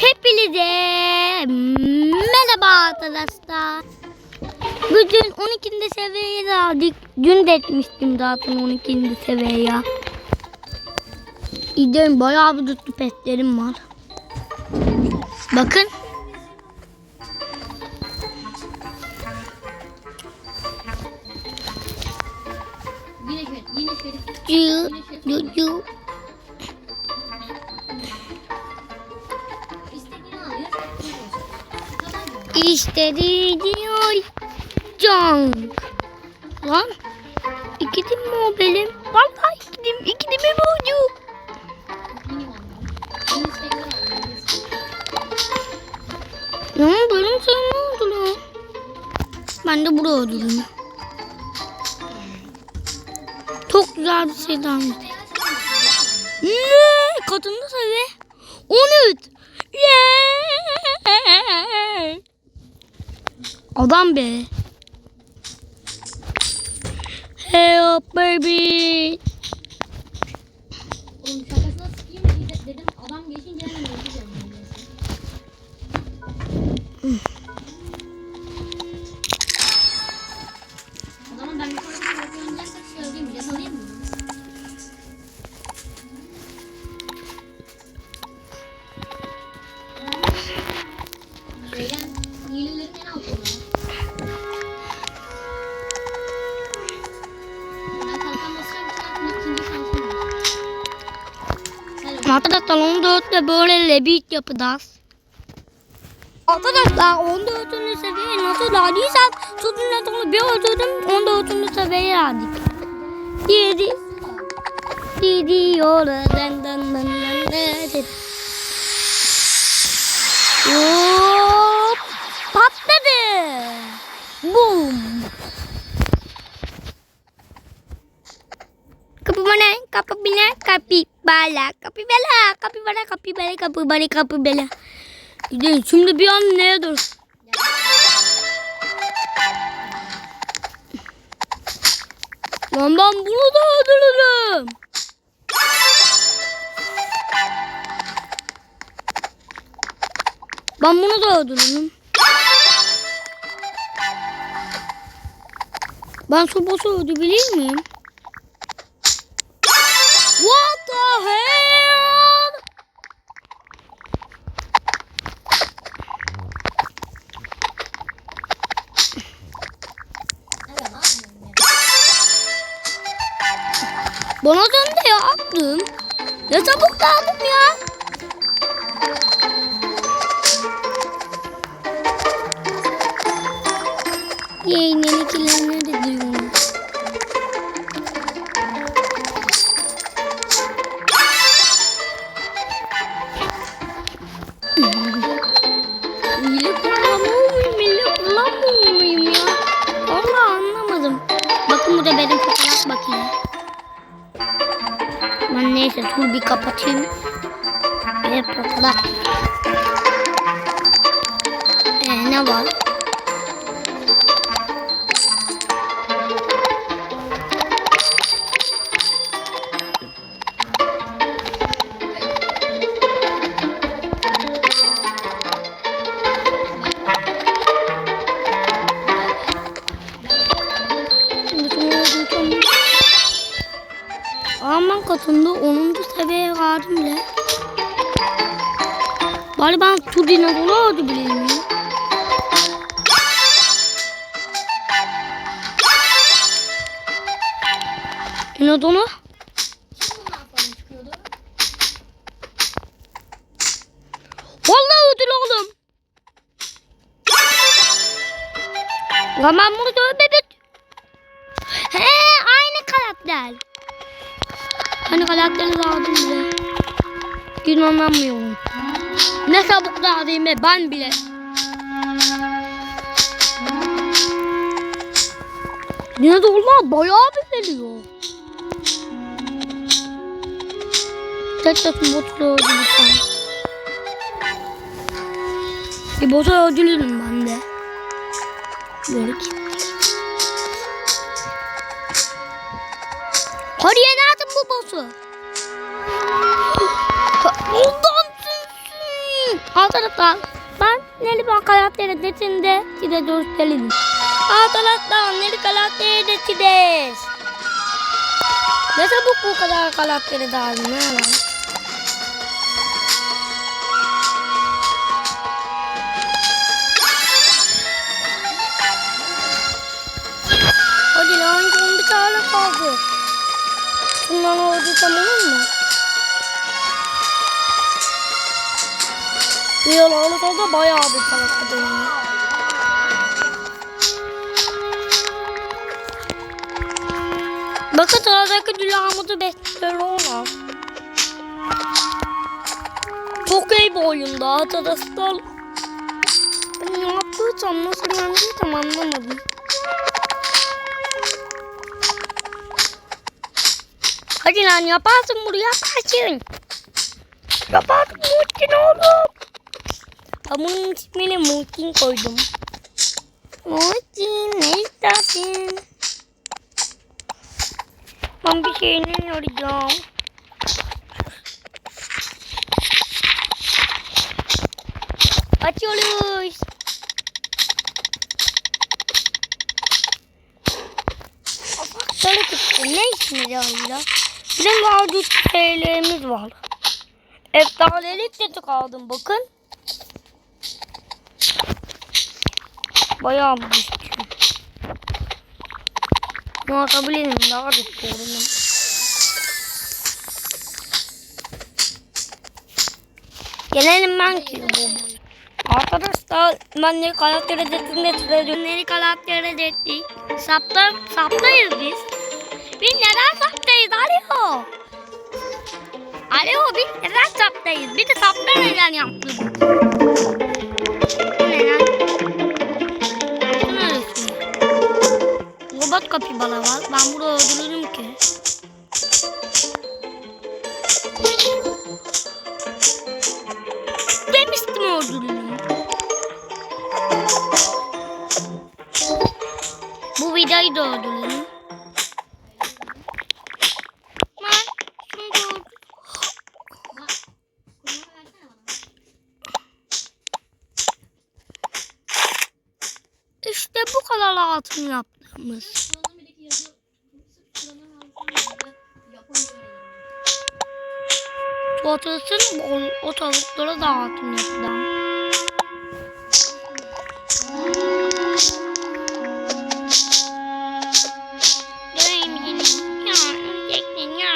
Hepinize merhaba arkadaşlar. Bugün 12. seviyeye aldık. Dün de etmiştim zaten 12. seviyeye. İderim bayağı bir tuttu petlerim var. Bakın. Yine şöyle, yine şöyle. Cı, cı, İşte diyor can. Lan ikidim mi o benim? Vallahi ikidim. İkidim mi oldu? Benim sen ne oldu lan? Ben de buraya öldürdüm. Çok güzel bir şey daha. Ne? Kadınlı seviye. 13. Yeah. Adam be. Help baby. Oğlum şakasına sıkayım mı de- dedim. Adam geçince hemen öldürüyorum. 14'te böyle lebit yapacağız. Arkadaşlar 14. seviyeye nasıl aldıysak sonunda sonra bir öldürdüm 14. seviyeye aldık. Yedi. Gidiyor. Dın dın dın dın dın. Hop. Patladı. Boom. Kapı bala, kapı bala, kapı bala, kapı bala. Gidelim şimdi bir an neye dur? Lan ben bunu da öldürürüm. Ben bunu da öldürürüm. Ben sobası öldürebilir miyim? Bana döndü ya attım. Ne çabuk dağıldım ya. Yayının ikilerine de diyorum. Ne var? Aman katında 10. seviyeye vardım bile. Bari ben su dinozolu oldu bileyim ya. Bundan sonra çıkıyordu. Vallahi ödül oğlum. Lan ben bunu bebek. He aynı karakter. Hani karakteri lazım bize. İnanamıyorum. Ne çabuk be ben bile. Yine de onlar bayağı bir geliyor. Tek tek mutlu oldu lütfen. Bir boza ödülürüm ben de. Böyle ki. Hadi yeni atın bu boss'u. Ondan sürsün. Arkadaşlar ben Neli Bak karakteri detinde size gösterelim. Arkadaşlar Neli karakteri detideyiz. Ne çabuk bu kadar karakteri dağıldı ne lan? Oldu tamam mı? Bir yıl olursa bayağı bir para kazanıyor. Bakın sıradaki dünyamızı bekliyorlar. Çok iyi bir oyunda arkadaşlar. Ben ne yaptıysam nasıl yendiysem anlamadım. Hadi lan yaparsın bunu yaparsın. Yaparsın Muhsin oğlum. Bunun ismini Muhsin koydum. Muhsin ne istersin? Ben bir şeyini arayacağım. Açıyoruz. Afaktörü tuttu. Ne ismi ya? Bizim mevcut şeylerimiz var. Eftanelik de tıkaldım bakın. Bayağı bir düştü. Ne atabilirim daha düştü oğlum. Gelelim ben ki bu. Arkadaşlar ben ne karakter edetinde sürüyorum. Ne karakter edettik. Sapta, saptayız biz. Biz neden saptayız? Alo. Alo biz neden saptayız? Bir de sapta neden yaptık? Bu ne lan? Bu neresi? Robot kapibara var. Ben bunu öldürürüm ki. Kadar altın yaptığımız. Çoğaltırsın o, o tavuklara da altın yapacağım. Göreyim seni. Ya öleceksin ya.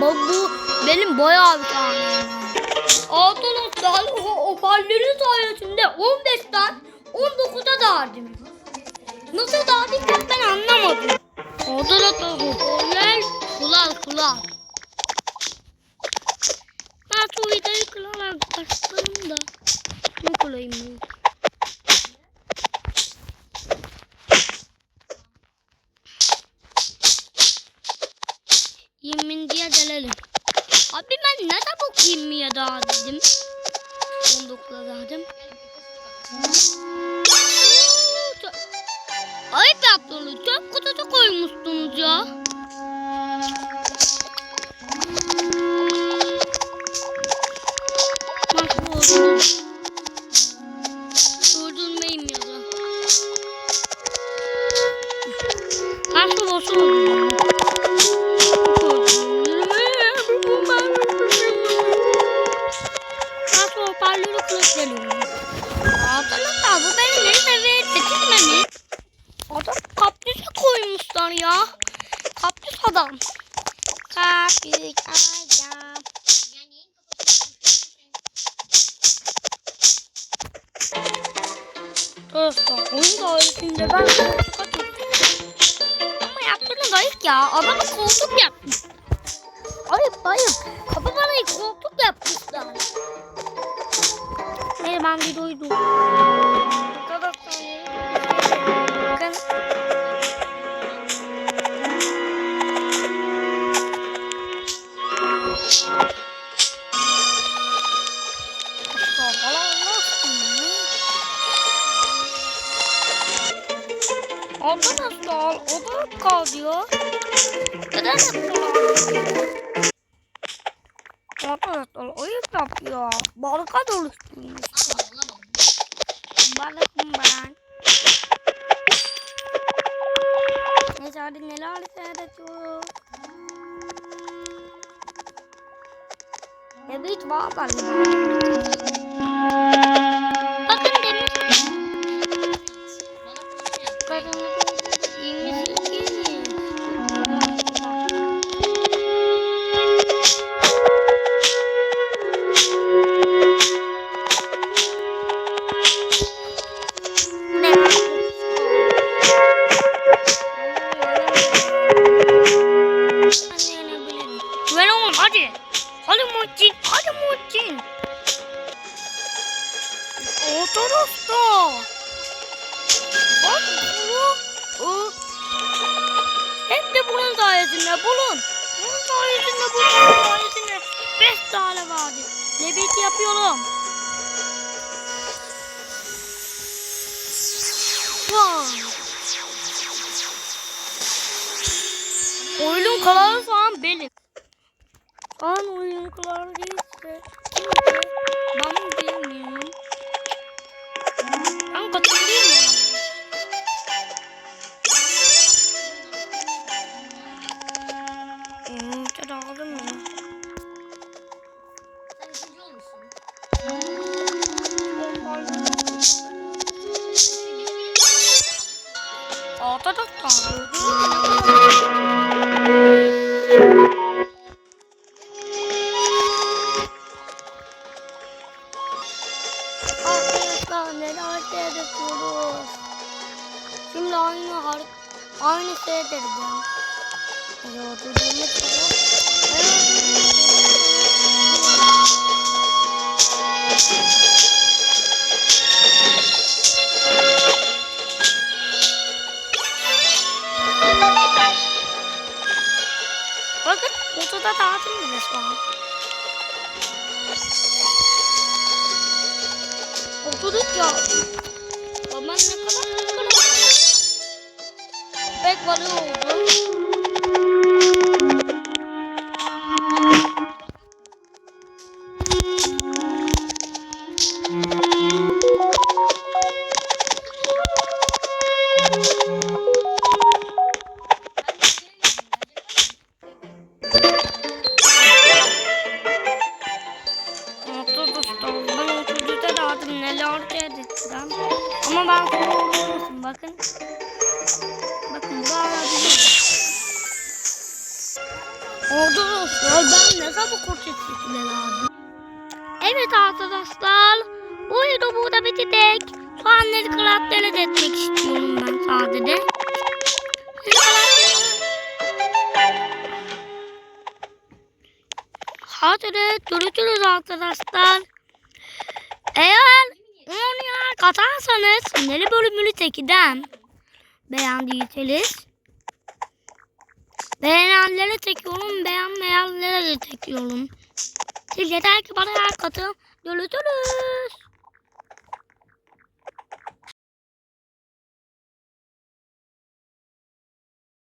Bak bu benim bayağı bir tane. Arkadaşlar hoparlörün sayesinde 15'ten 19'a dağıldım. Nasıl dağıldıysam ben anlamadım. Arkadaşlar hoparlör kulak kulak. Ben şu kırarak başladım da. Ne kolayım bu? Gelelim. Abi ben ne çabuk yirmiye daha dedim. 19'a dağıldım. Ayıp yaptınız. Çok kutusu koymuşsunuz ya. Nasıl Dostlar oyun dairesinde ben koltuk atıyorum. Ama yaptığınız ayıp ya. Adamı koltuk yapmış. Ayıp ayıp. Kapı bana koltuk yapmışlar. Neyse ben videoyu dur. Arkadaşlar o da kalıyor. Neden yapıyorlar? Arkadaşlar oyun yapıyor. Balık oluşturmuş. Balıkım ben. Neyse hadi neler seyrediyoruz. Ya da hiç bağlanma. Lebit yapıyorum. Oyunun kralı şu an benim. An oyunun kralı değilse ben bilmiyorum. Ben katılayım mı? Hmm, çok ya. Aynı seyredeceğim. Yolculuğumuz Bakın ortada dağıtım bile şu an. Oturduk ya. Pek varı oldu. Ama ben olursun bakın. Arkadaşlar ben ne zaman korkacak lazım. Evet arkadaşlar. Bu video burada bitecek. Karakteri de etmek istiyorum ben sadece. De görüşürüz arkadaşlar. Eğer oynayan katarsanız yeni bölümünü çekeceğim. Beğendiyseniz. Beğenenlere çekiyorum, beğenmeyenlere de çekiyorum. Siz yeter ki bana yer katın. Görüşürüz.